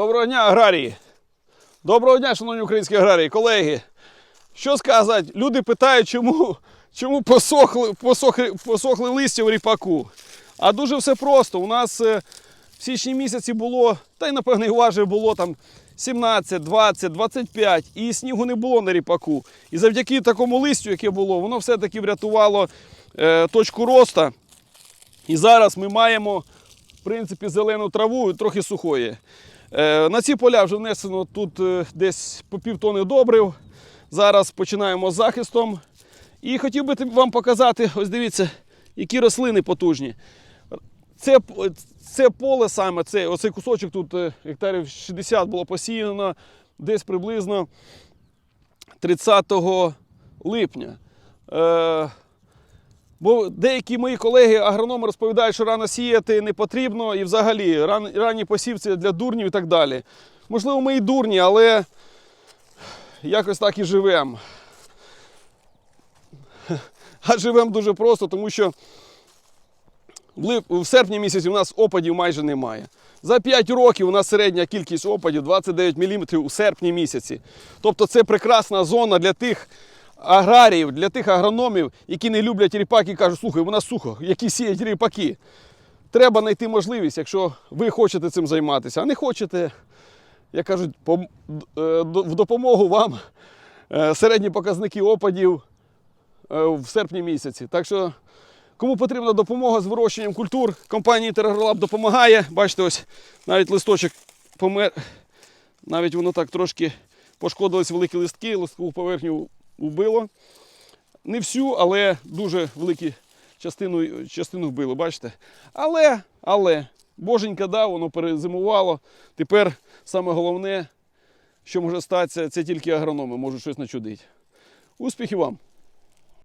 Доброго дня, аграрії! Доброго дня, шановні українські аграрії, колеги. Що сказати, люди питають, чому, чому посохли, посохли, посохли листя в ріпаку. А дуже все просто. У нас е, в січні місяці було, та й напевне і було там 17, 20, 25, і снігу не було на ріпаку. І завдяки такому листю, яке було, воно все-таки врятувало е, точку роста. І зараз ми маємо, в принципі, зелену траву трохи сухої. Е, На ці поля вже внесено тут е, десь по півтони добрив. Зараз починаємо з захистом. І хотів би вам показати, ось дивіться, які рослини потужні. Це, це поле саме, це, оцей кусочок тут е, гектарів 60 було посіяно десь приблизно 30 липня. Бо деякі мої колеги агрономи розповідають, що рано сіяти не потрібно і взагалі ран, ранні посівці для дурнів і так далі. Можливо, ми і дурні, але якось так і живемо. А живемо дуже просто, тому що в серпні місяці у нас опадів майже немає. За 5 років у нас середня кількість опадів 29 мм у серпні місяці. Тобто це прекрасна зона для тих аграріїв, для тих агрономів, які не люблять ріпак і кажуть, слухай, у нас сухо, які сіють ріпаки. Треба знайти можливість, якщо ви хочете цим займатися, а не хочете, як кажуть, е, в допомогу вам е, середні показники опадів е, в серпні місяці. Так що, кому потрібна допомога з вирощенням культур, компанія Інтергролаб допомагає. Бачите, ось навіть листочок помер. Навіть воно так трошки пошкодились великі листки, листкову поверхню вбило. Не всю, але дуже велику частину, частину вбило, бачите? Але, але, боженька дав, воно перезимувало. Тепер саме головне, що може статися, це тільки агрономи можуть щось начудити. Успіхів вам!